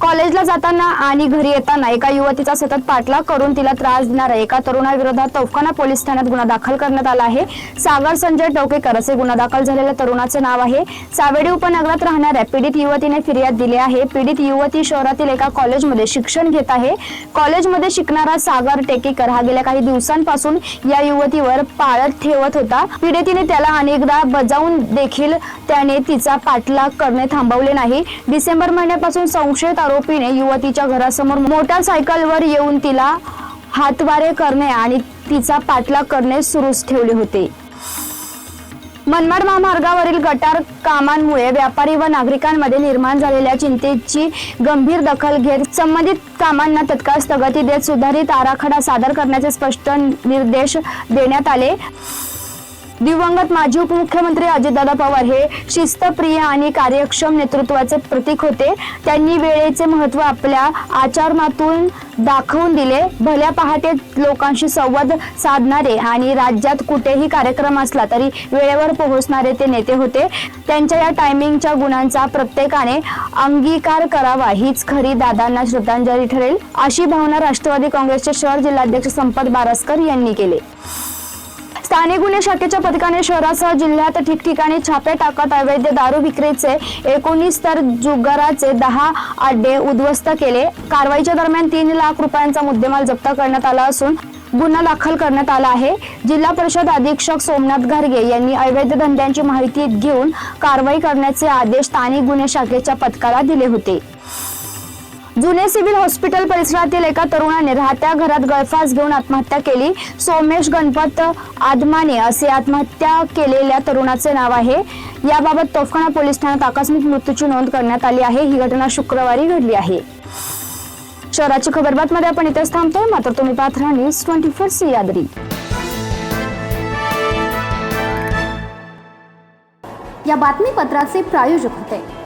कॉलेजला जाताना आणि घरी येताना एका युवतीचा सतत पाठलाग करून तिला त्रास देणाऱ्या एका तरुणाविरोधात तौफखाना पोलीस ठाण्यात गुन्हा दाखल करण्यात आला आहे. सागर संजय टोकेकर असे गुन्हा दाखल झालेल्या तरुणाचे नाव आहे. सावेडी उपनगरात राहणाऱ्या पीडित युवतीने फिर्याद दिली आहे. पीडित युवती शहरातील एका कॉलेजमध्ये शिक्षण घेत आहे. कॉलेजमध्ये शिकणारा सागर टेकेकर हा गेल्या काही दिवसांपासून या युवतीवर पाळत ठेवत होता. पीडितीने त्याला अनेकदा बजावून देखील त्याने तिचा पाठलाग करणे थांबवले नाही. डिसेंबर महिन्यापासून संशयित आरोपीने युवतीच्या घरासमोर मोटारसायकलवर येऊन तिला हातवारे करणे आणि तिचा पाठलाग करणे सुरूच ठेवले होते. मनमाड महामार्गावरील गटार कामांमुळे व्यापारी व नागरिकांमध्ये निर्माण झालेल्या चिंतेची गंभीर दखल घेत संबंधित कामांना तत्काळ स्थगिती देत सुधारित आराखडा सादर करण्याचे स्पष्ट निर्देश देण्यात आले. दिवंगत माजी उपमुख्यमंत्री अजितदादा पवार हे शिस्तप्रिय आणि कार्यक्षम नेतृत्वाचे प्रतीक होते. त्यांनी वेळेचे महत्त्व आपल्या आचरणातून दाखवून दिले. भल्या पहाटे लोकांशी संवाद साधणारे आणि राज्यात कुठेही कार्यक्रम असला तरी वेळेवर पोहोचणारे ते नेते होते. त्यांच्या या टायमिंगच्या गुणांचा प्रत्येकाने अंगीकार करावा हीच खरी दादांना श्रद्धांजली ठरेल अशी भावना राष्ट्रवादी काँग्रेसचे शहर जिल्हाध्यक्ष संपत बारस्कर यांनी केले. स्थानिक गुन्हे शाखेच्या पथकाने शहरासह जिल्ह्यात ठिकठिकाणी छापे टाकत अवैध दारू विक्रीचे एकोणीस तर जुगाराचे दहा अड्डे उद्ध्वस्त केले. कारवाईच्या दरम्यान तीन लाख रुपयांचा मुद्देमाल जप्त करण्यात आला असून गुन्हा दाखल करण्यात आला आहे. जिल्हा परिषद अधीक्षक सोमनाथ घारगे यांनी अवैध धंद्यांची माहिती घेऊन कारवाई करण्याचे आदेश स्थानिक गुन्हे शाखेच्या पथकाला दिले होते. जुने सिव्हिल हॉस्पिटल परिसरातील एका तरुणाने राहत्या घरात गळफास घेऊन आत्महत्या केली. सोमेश गणपत आदमाने असे आत्महत्या केलेल्या तरुणाचे नाव आहे. याबाबत तोफखाना पोलीस ठाण्यात आकस्मिक मृत्यूची नोंद करण्यात आली आहे. ही घटना शुक्रवारी घडली आहे. शहराची खबरबातमध्ये आपण इथेच थांबतोय. मात्र तुम्ही पाहत राहा न्यूज ट्वेंटी फोर सियादरी या बातमीपत्राचे प्रायोजक होते.